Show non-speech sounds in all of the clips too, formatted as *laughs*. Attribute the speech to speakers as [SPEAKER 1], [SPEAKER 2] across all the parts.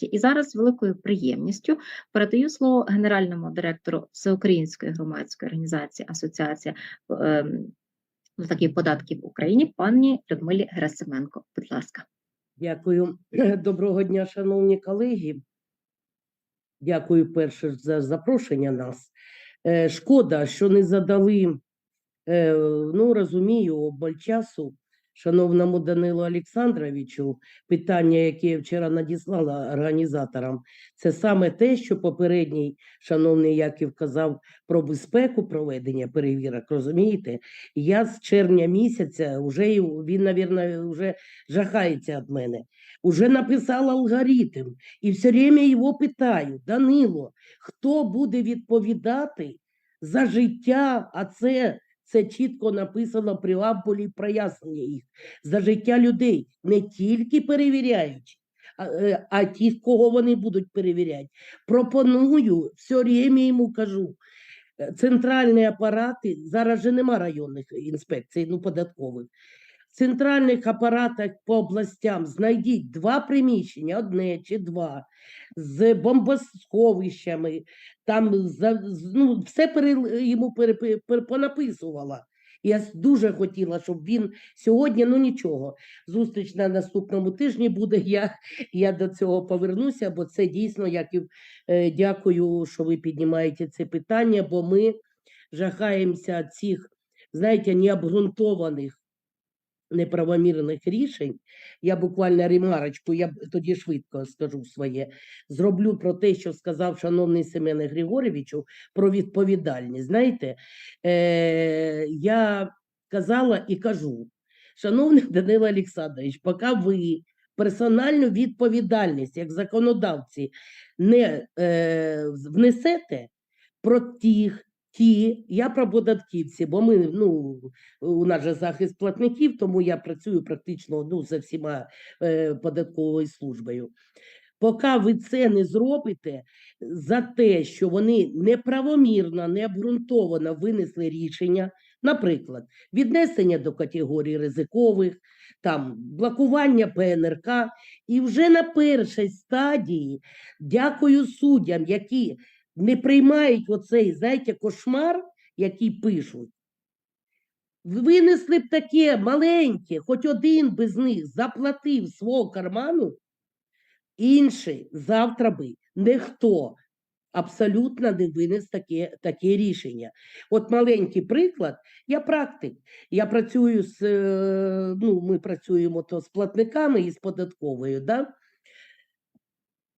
[SPEAKER 1] діяльності. І зараз з великою приємністю передаю слово генеральному директору Всеукраїнської громадської організації Асоціація ем, платників податків в Україні, пані Людмилі Герасименко. Будь ласка.
[SPEAKER 2] Дякую. *clears throat* Доброго дня, шановні колеги. Дякую перше за запрошення нас. Е, Шкода, що не задали, е, ну розумію, обаль часу шановному Данилу Олександровичу питання, яке я вчора надіслала організаторам. Це саме те, що попередній шановний Яків казав про безпеку проведення перевірок. Розумієте? Я з червня місяця вже він, мабуть, вже жахається від мене. Уже написала алгоритм і все время його питаю: Данило, хто буде відповідати за життя? А це, це чітко написано при преамбулі прояснення їх за життя людей, не тільки перевіряють. А, е, а ті, кого вони будуть перевіряти. Пропоную, все время йому кажу, е, центральні апарати, зараз же нема районних інспекцій, ну податкових. Центральних апаратах по областям знайдіть два приміщення, одне чи два, з бомбосховищами, там ну, все пере, йому пере- понаписувала. Я дуже хотіла, щоб він сьогодні, ну нічого, зустріч на наступному тижні буде. *laughs* Я, я до цього повернуся, бо це дійсно, як і е, дякую, що ви піднімаєте це питання, бо ми жахаємося цих, знаєте, необґрунтованих неправомірних рішень. Я буквально ремарочку, я тоді швидко скажу своє. Зроблю про те, що сказав шановний Семене Григорьовичу про відповідальність. Знаєте, е, я казала і кажу, шановний Данило Олександрович, поки ви персональну відповідальність як законодавці не е, внесете про тих, ті, я про податківці, бо ми, ну, у нас же захист платників, тому я працюю практично ну, за всіма е, податковою службою. Поки ви це не зробите за те, що вони неправомірно, необґрунтовано винесли рішення, наприклад, віднесення до категорії ризикових, там блокування ПНРК, і вже на першій стадії, дякую суддям, які не приймають оцей, знаєте, кошмар, який пишуть. Винесли б таке маленьке, хоч один без них заплатив свого карману, інший завтра би ніхто абсолютно не винес таке, таке рішення. От маленький приклад, я практик. Я працюю з, е, ну, ми працюємо то з платниками і з податковою. Да?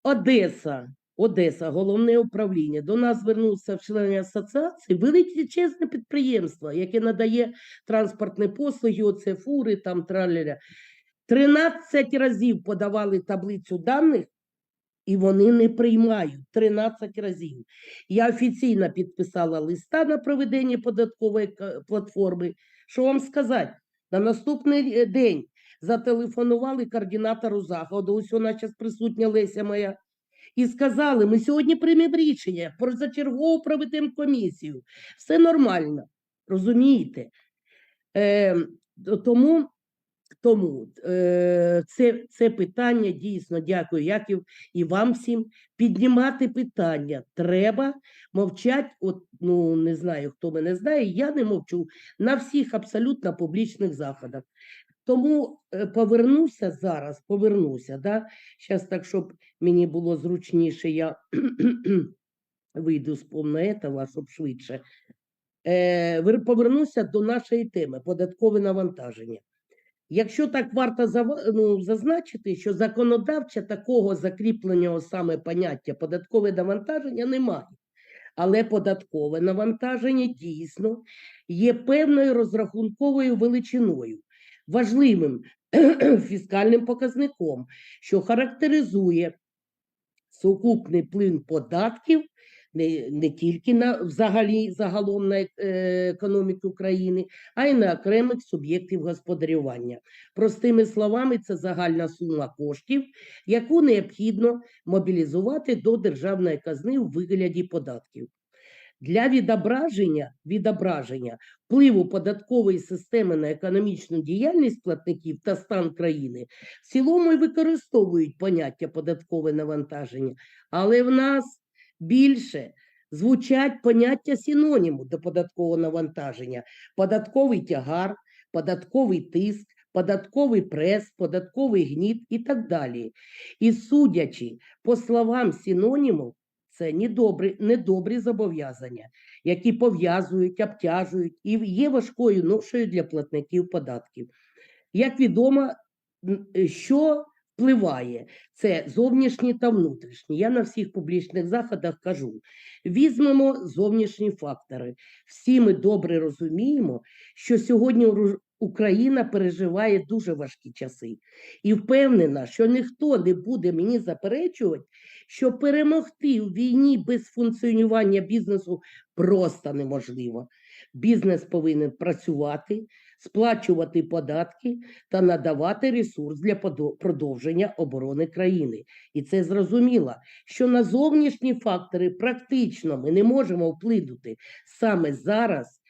[SPEAKER 2] Одеса, Одеса, головне управління. До нас звернувся в члени асоціації величезне підприємство, яке надає транспортні послуги, оце фури, там траляля. 13 разів подавали таблицю даних, і вони не приймають 13 разів. Я офіційно підписала листа на проведення податкової платформи. Що вам сказати? На наступний е, день зателефонували координатору заходу, ось вона зараз присутня Леся моя, і сказали, ми сьогодні приймемо рішення, позачергово проведемо комісію. Все нормально, розумієте? Е, тому тому е, це, це питання дійсно дякую, Яків, і вам всім піднімати питання. Треба мовчать, от, ну не знаю, хто мене знає, я не мовчу на всіх абсолютно публічних заходах. Тому е, повернуся зараз, повернуся. Да? Зараз так, щоб мені було зручніше, я *clears throat* вийду з повного щоб швидше. Е, повернуся до нашої теми податкове навантаження. Якщо так варто ну, зазначити, що законодавча такого закріпленого саме поняття податкове навантаження немає. Але податкове навантаження дійсно є певною розрахунковою величиною, важливим *clears throat* фіскальним показником, що характеризує сукупний плин податків не, не тільки на взагалі загалом на е, економіку країни, а й на окремих суб'єктів господарювання. Простими словами, це загальна сума коштів, яку необхідно мобілізувати до державної казни у вигляді податків. Для відображення, відображення впливу податкової системи на економічну діяльність платників та стан країни в цілому і використовують поняття податкове навантаження, але в нас більше звучать поняття синоніму до податкового навантаження: податковий тягар, податковий тиск, податковий прес, податковий гніт і так далі. І судячи по словам синоніму, це недобрі, недобрі зобов'язання, які пов'язують, обтяжують і є важкою ношею для платників податків. Як відомо, е, що впливає, це зовнішні та внутрішні. Я на всіх публічних заходах кажу: візьмемо зовнішні фактори. Всі ми добре розуміємо, що сьогодні Україна переживає дуже важкі часи, і впевнена, що ніхто не буде мені заперечувати, що перемогти у війні без функціонування бізнесу просто неможливо. Бізнес повинен працювати, сплачувати податки та надавати ресурс для продовження оборони країни. І це зрозуміло, що на зовнішні фактори практично ми не можемо вплинути саме зараз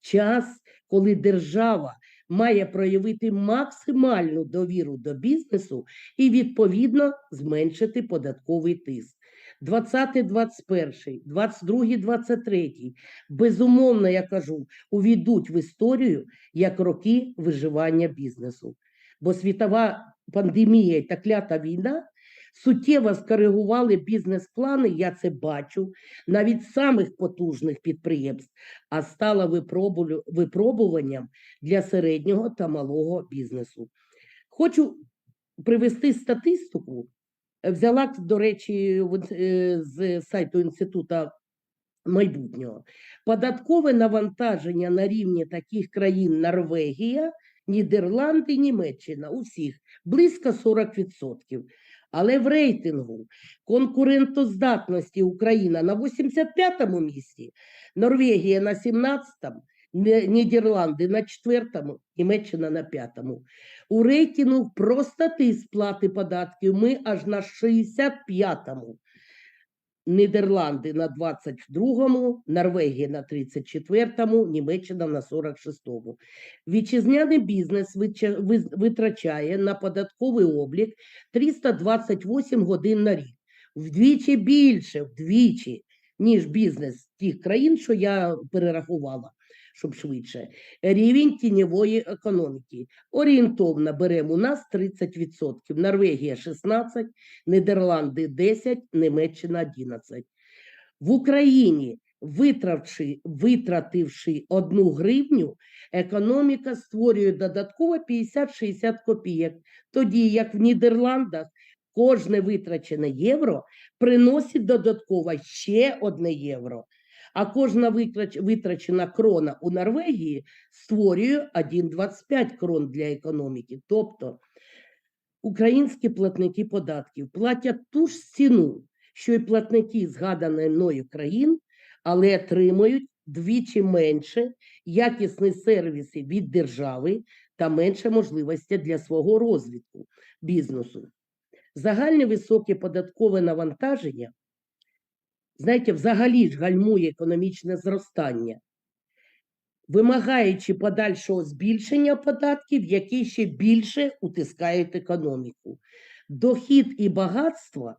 [SPEAKER 2] час, коли держава має проявити максимальну довіру до бізнесу і відповідно зменшити податковий тиск. 20-21, 22-23, безумовно, я кажу, увійдуть в історію як роки виживання бізнесу. Бо світова пандемія та клята війна суттєво скоригували бізнес-плани, я це бачу, навіть самих потужних підприємств, а стала випробуванням для середнього та малого бізнесу. Хочу привести статистику. Взяла, до речі, е, з сайту Інституту майбутнього. Податкове навантаження на рівні таких країн Норвегія, Нідерланди, Німеччина у всіх близько 40%. Але в рейтингу конкурентоздатності Україна на 85-му місці, Норвегія на 17-му, Нідерланди на 4-му, Німеччина на 5-му. У рейтингу простоти сплати податків ми аж на 65-му. Нідерланди на 22-му, Норвегія на 34-му, Німеччина на 46-му. Вітчизняний бізнес витрачає на податковий облік 328 годин на рік. Вдвічі більше, вдвічі, ніж бізнес тих країн, що я перерахувала, щоб швидше. Рівень тіньової економіки. Орієнтовно беремо у нас 30%, Норвегія 16%, Нідерланди 10, Німеччина 11. В Україні, витравши, витративши одну гривню, економіка створює додатково 50-60 копійок, тоді як в Нідерландах кожне витрачене євро приносить додатково ще одне євро. А кожна витрачена крона у Норвегії створює 1,25 крон для економіки. Тобто українські платники податків платять ту ж ціну, що й платники згаданої мною країн, але отримують двічі менше якісні сервіси від держави та менше можливості для свого розвитку бізнесу. Загальне високе податкове навантаження, знаєте, взагалі ж гальмує економічне зростання, вимагаючи подальшого збільшення податків, які ще більше утискають економіку. Дохід і багатство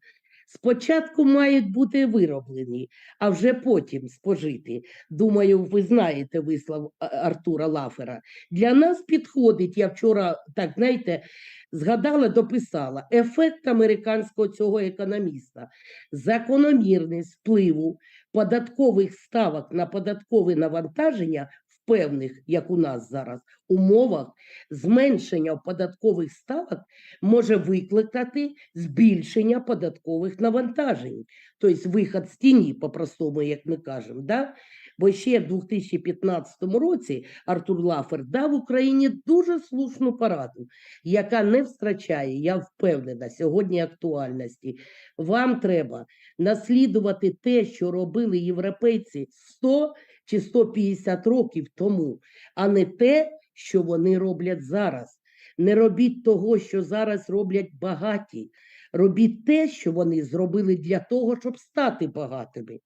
[SPEAKER 2] спочатку мають бути вироблені, а вже потім спожиті. Думаю, ви знаєте вислов Артура Лафера. Для нас підходить, я вчора, так знаєте, згадала, дописала ефект американського цього економіста, закономірність впливу податкових ставок на податкове навантаження в певних, як у нас зараз, умовах зменшення податкових ставок може викликати збільшення податкових навантажень, тобто вихід з тіні, по-простому, як ми кажемо. Да? Бо ще в 2015 році Артур Лафер дав Україні дуже слушну пораду, яка не втрачає, я впевнена, сьогодні актуальності. Вам треба наслідувати те, що робили європейці 100 чи 150 років тому, а не те, що вони роблять зараз. Не робіть того, що зараз роблять багаті. Робіть те, що вони зробили для того, щоб стати багатими.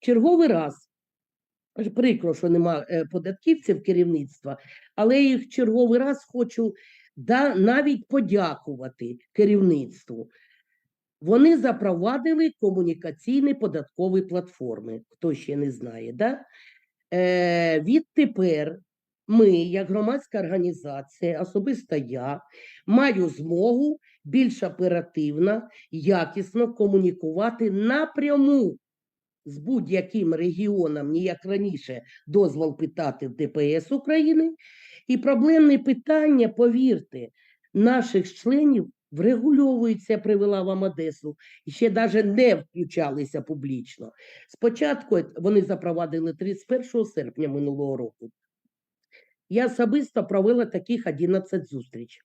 [SPEAKER 2] Черговий раз Прикро, що нема е, податківців керівництва, але я їх черговий раз хочу да, навіть подякувати керівництву. Вони запровадили комунікаційні податкові платформи, хто ще не знає. Да? Е, відтепер ми, як громадська організація, особисто я, маю змогу більш оперативно, якісно комунікувати напряму з будь-яким регіоном, не як раніше, дозвол питати в ДПС України. І проблемне питання, повірте, наших членів врегульовується, привела вам Одесу, і ще навіть не включалися публічно. Спочатку вони запровадили 31 серпня минулого року. Я особисто провела таких 11 зустріч.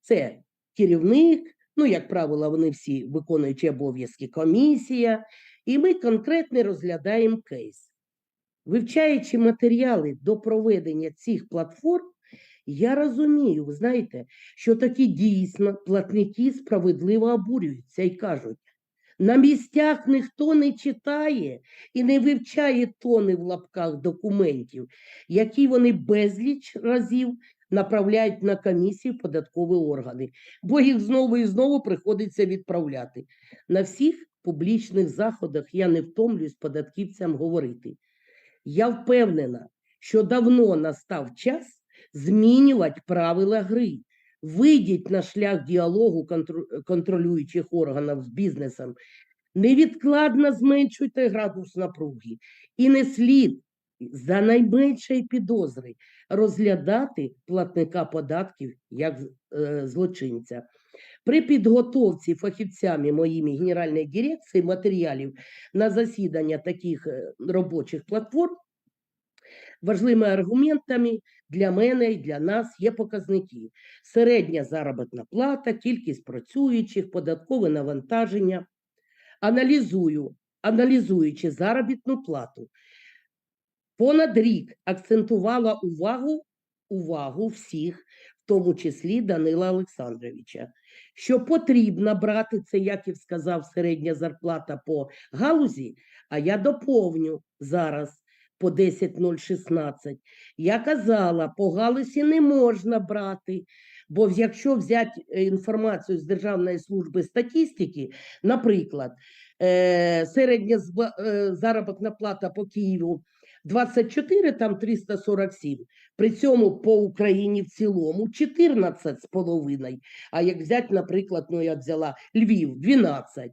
[SPEAKER 2] Це керівник, ну, як правило, вони всі виконуючі обов'язки комісія, і ми конкретно розглядаємо кейс. Вивчаючи матеріали до проведення цих платформ, я розумію, ви знаєте, що такі дійсно платники справедливо обурюються і кажуть, на місцях ніхто не читає і не вивчає тони в лапках документів, які вони безліч разів направляють на комісії податкові органи, бо їх знову і знову приходиться відправляти. На всіх публічних заходах я не втомлююсь податківцям говорити. Я впевнена, що давно настав час змінювати правила гри. Вийдіть на шлях діалогу контролюючих органів з бізнесом, невідкладно зменшуйте градус напруги і не слід за найменшої підозри розглядати платника податків як е, злочинця. При підготовці фахівцями моїми Генеральної дирекції матеріалів на засідання таких е, робочих платформ важливими аргументами для мене і для нас є показники: середня заробітна плата, кількість працюючих, податкове навантаження. Аналізую, аналізуючи заробітну плату, понад рік акцентувала увагу, увагу всіх, в тому числі Данила Олександровича, що потрібно брати це, як і сказав, середня зарплата по галузі, а я доповню зараз по 10.016. Я казала, по галузі не можна брати, бо якщо взяти е, інформацію з Державної служби статистики, наприклад, е, середня е, заробітна плата по Києву 24, там 347, при цьому по Україні в цілому 14 з половиною. А як взяти, наприклад, ну я взяла Львів 12.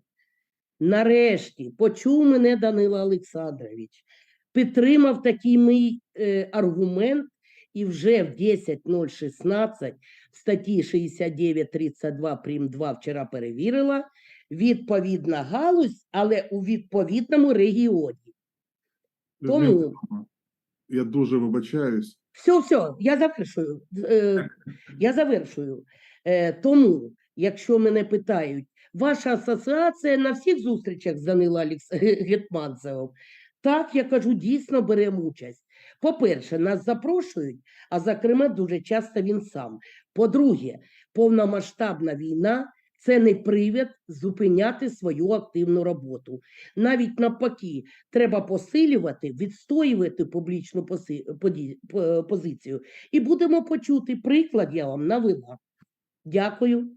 [SPEAKER 2] Нарешті почув мене Данило Олександрович, підтримав такий мій е, аргумент, і вже в 10.016 в статті 69.32 прим. 2 вчора перевірила відповідна галузь, але у відповідному регіоні. Тому-
[SPEAKER 3] Я дуже вибачаюсь.
[SPEAKER 2] Все, все, я завершую. Е, я завершую. Е, тому, якщо мене питають, ваша асоціація на всіх зустрічах з Данилом Алекс... Гетманцевим, так, я кажу, дійсно беремо участь. По-перше, нас запрошують, а зокрема, дуже часто він сам. По-друге, повномасштабна війна це не привід зупиняти свою активну роботу. Навіть навпаки, треба посилювати, відстоювати публічну позицію. І будемо почути приклад, я вам навела. Дякую.